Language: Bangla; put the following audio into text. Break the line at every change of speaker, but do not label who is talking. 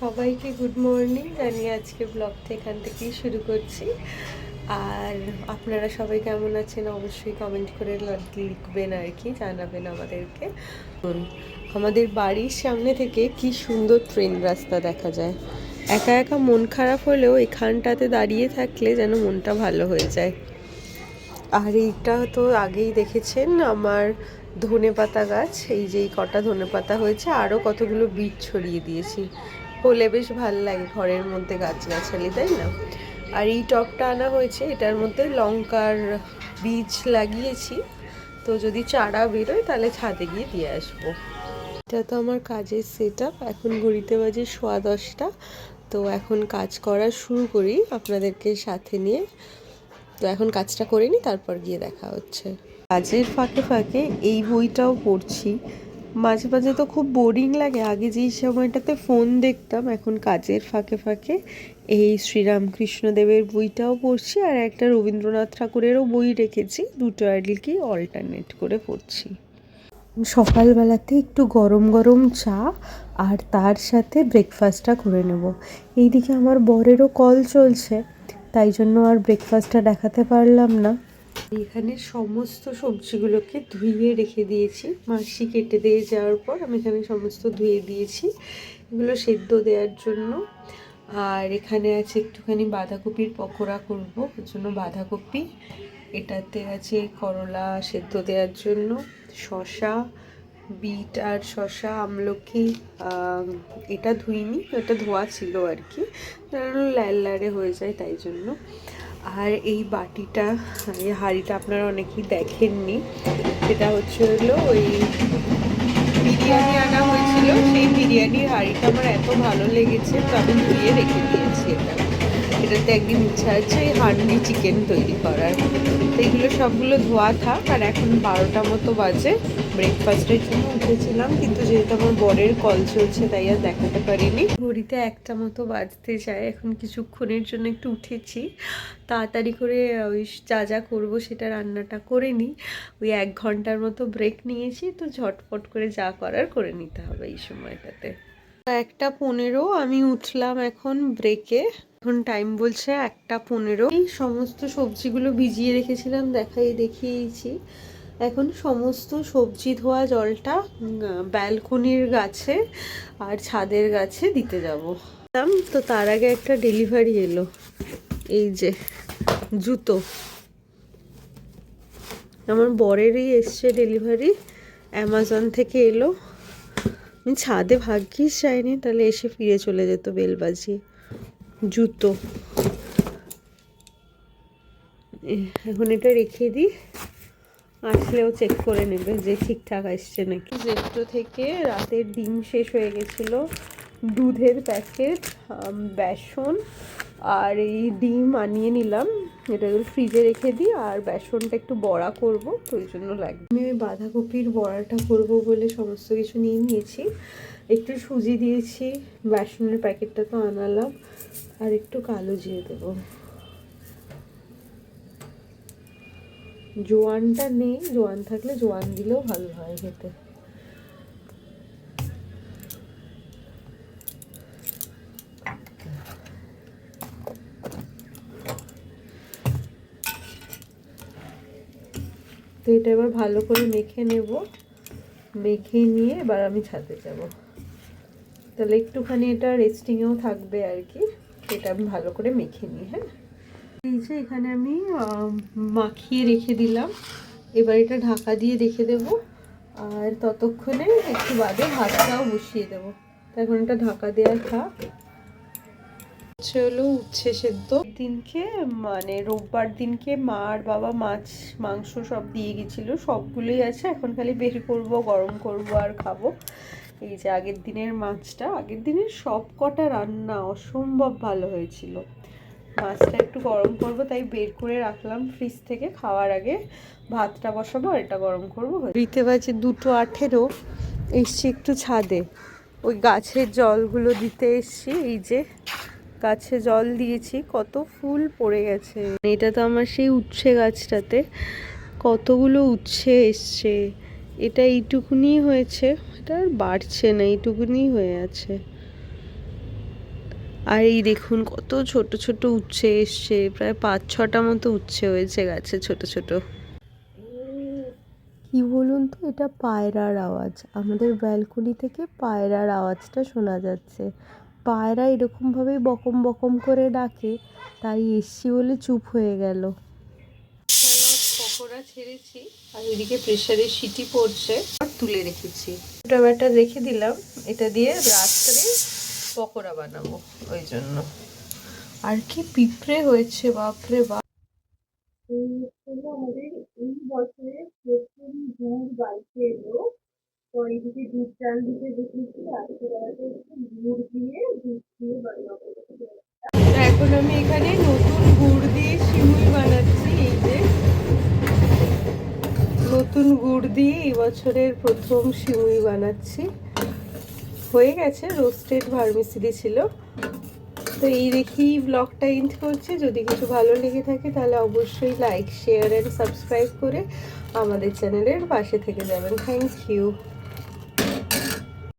সবাইকে গুড মর্নিং আমি আজকে ব্লগটা এখান থেকেই শুরু করছি। আর আপনারা সবাই কেমন আছেন? অবশ্যই কমেন্ট করে লিখবেন আর কি, জানাবেন আমাদেরকে। আমাদের বাড়ির সামনে থেকে কি সুন্দর ট্রেন রাস্তা দেখা যায়। একা একা মন খারাপ হলেও এখানটাতে দাঁড়িয়ে থাকলে যেন মনটা ভালো হয়ে যায়। আর এইটা তো আগেই দেখেছেন আমার ধনে পাতা গাছ। এই যে কটা ধনে পাতা হয়েছে, আরও কতগুলো বীজ ছড়িয়ে দিয়েছি। হলে বেশ ভালো লাগে ঘরের মধ্যে গাছ গাছগাছালি, তাই না? আর এই টপটা আনা হয়েছে, এটার মধ্যে লঙ্কার বীজ লাগিয়েছি। তো যদি চারা বেরোয় তাহলে ছাদে গিয়ে দিয়ে আসব। এটা তো আমার কাজের সেট এখন ঘড়িতে বাজে সোয়া দশটা। তো এখন কাজ করা শুরু করি আপনাদেরকে সাথে নিয়ে। তো এখন কাজটা করে নিই, তারপর গিয়ে দেখা হচ্ছে। কাজের ফাঁকে ফাঁকে এই বইটাও পড়ছি। মাঝে মাঝে তো খুব বোরিং লাগে। আগে যেই সময়টাতে ফোন দেখতাম, এখন কাজের ফাঁকে ফাঁকে এই শ্রীরামকৃষ্ণদেবের বইটাও পড়ছি আর একটা রবীন্দ্রনাথ ঠাকুরেরও বই রেখেছি। দুটো কি অল্টারনেট করে পড়ছি। সকালবেলাতে একটু গরম গরম চা আর তার সাথে ব্রেকফাস্টটা করে নেব। এইদিকে আমার বরেরও কল চলছে, তাই জন্য আর ব্রেকফাস্টটা দেখাতে পারলাম না। এখানে সমস্ত সবজিগুলোকে ধুইয়ে রেখে দিয়েছি। মাসি কেটে দিয়ে যাওয়ার পর আমি এখানে সমস্ত ধুয়ে দিয়েছি। এগুলো সেদ্ধ দেওয়ার জন্য। আর এখানে আছে একটুখানি বাঁধাকপির পকোড়া করব ওর জন্য বাঁধাকপি। এটাতে আছে করলা সেদ্ধ দেওয়ার জন্য শসা বিট আর শসা আমলকি। আম, এটা ধুইনি এটা ধোয়া ছিল আর কি। লালে হয়ে যায় তাই জন্য। আর এই বাটিটা, এই হাঁড়িটা আপনারা অনেকেই দেখেননি। সেটা হচ্ছে হলো ওই বিরিয়ানি আনা হয়েছিল। সেই বিরিয়ানির হাঁড়িটা আমার এত ভালো লেগেছে, তো আমি ধুয়ে রেখে দিয়েছি এটা। এটাতে একদিন ইচ্ছা আছে এই হান্ডি চিকেন তৈরি করার। তো এগুলো সবগুলো ধোয়া থাক, আর এখন বারোটা মতো বাজে। ব্রেকফাস্টের জন্য উঠেছিলাম, কিন্তু যেহেতু আমার বরের কল চলছে, তাই আর দেখাতে পারিনি। ঘড়িতে একটা মতো বাজতে যায়, এখন কিছুক্ষণের জন্য একটু উঠেছি। তাড়াতাড়ি করে ওই যা যা করব সেটা রান্নাটা করে নিই ওই এক ঘণ্টার মতো ব্রেক নিয়েছি, তো ঝটপট করে যা করার করে নিতে হবে এই সময়টাতে। একটা পনেরো, আমি উঠলাম এখন ব্রেকে এখন টাইম বলছে একটা পনেরো। এই সমস্ত সবজিগুলো ভিজিয়ে রেখেছিলাম, দেখাই, দেখিয়েছি। এখন সমস্ত সবজি ধোয়া জলটা ব্যালকনির গাছে আর ছাদের গাছে দিতে যাব। তো তার আগে একটা ডেলিভারি এলো। এই যে, জুতো। আমার বরেরই এসছে ডেলিভারি অ্যামাজন থেকে এলো। আমি ছাদে ভাগ্যিস যাইনি, তাহলে এসে ফিরে চলে যেত বেল বাজিয়ে জুতো এখন এটা রেখে দিই। আসলেও চেক করে নেবে যে ঠিকঠাক আসছে নাকি। জেপ্টো থেকে রাতের ডিম শেষ হয়ে গেছিল, দুধের প্যাকেট বেসন আর এই ডিম আনিয়ে নিলাম। এটা ফ্রিজে রেখে দিই আর বেসনটা একটু বড়া করব, তো ওই জন্য লাগবে। আমি ওই বাঁধাকপির বড়াটা করব বলে সমস্ত কিছু নিয়ে নিয়েছি। একটু সুজি দিয়েছি, বেসনের প্যাকেটটা তো আনালাম। আর একটু কালো জিরে দেবো। জোয়ানটা নেই, জোয়ান থাকলে জোয়ান দিলেও ভালো হয় খেতে। তো এটা এবার ভালো করে মেখে নেব। মেখে নিয়ে এবার আমি ছাদে যাব। তাহলে একটুখানি এটা রেস্টিংয়েও থাকবে আর কি। এটা আমি ভালো করে মেখে নিই হ্যাঁ? এই যে এখানে আমি মাখিয়ে রেখে দিলাম। এবার এটা ঢাকা দিয়ে রেখে দেব। আর ততক্ষণে একটু বাদে ভাতটাও বসিয়ে দেবো। এখন এটা ঢাকা দেওয়া থাক। হলো উচ্ছে সেদ্ধ। দিনকে মানে রোববার দিনকে মা আর বাবা মাছ, মাংস সব দিয়ে গেছিল। সবগুলোই আছে। এখন খালি বের করব, গরম করব আর খাব। এই যে আগের দিনের মাছটা। আগের দিনের সব কটা রান্না অসম্ভব ভালো হয়েছিল। মাছটা একটু গরম করব, তাই বের করে রাখলাম ফ্রিজ থেকে খাওয়ার আগে। ভাতটা বসাবো আর এটা গরম করব। রিতে বাজে দুটো আঠেরো, এসছি একটু ছাদে। ওই গাছের জলগুলো দিতে এসছি, এই যে গাছে জল দিয়েছি, কত ফুল পড়ে গেছে। এটা তো আমার সেই উচ্ছে গাছটাতে, কতগুলো উচ্ছে এসছে। এটা এইটুকুনি হয়েছে, এটা আর বাড়ছে না এইটুকুনি হয়ে আছে। আর এই দেখুন কত ছোট ছোট উচ্ছে এসছে প্রায় পাঁচ ছটা মতো উচ্ছে হয়েছে গাছে ছোট ছোট। কি বলুন তো এটা পায়রার আওয়াজ। আমাদের ব্যালকনি থেকে পায়রার আওয়াজটা শোনা যাচ্ছে। পায়রা এরকমভাবেই বকম বকম করে ডাকে তাই এসছি বলে চুপ হয়ে গেল। পকোড়া ছেড়েছি আর এদিকে প্রেশারে সিটি পড়ছে। আর তুলে রেখেছি। টমেটো রেখে দিলাম এটা দিয়ে রাত্রে পকোড়া বানাবো ওই জন্য। আর কি পিঁপড়ে হয়েছে বাপরে বাপ। আমাদের এই বছরে প্রথম গুড় বাড়িতে এলো। তো এইদিকে দুধ চাল দিতে দেখেছি আজকে বেলাতে গুড় দিয়ে দুধ দিয়ে বানাবো। এখন আমি এখানে নতুন গুড় দিয়ে সিমুই বানাচ্ছি এই যে। নতুন গুড় দিয়ে এই বছরের প্রথম সিমুই বানাচ্ছি। হয়ে গেছে রোস্টেড ভার্মিসিলি ছিল। তো এই রেখেই ব্লগটা এন্ড করছে। যদি কিছু ভালো লেগে থাকে তাহলে অবশ্যই লাইক শেয়ার অ্যান্ড সাবস্ক্রাইব করে আমাদের চ্যানেলের পাশে থেকে যাবেন। Thank you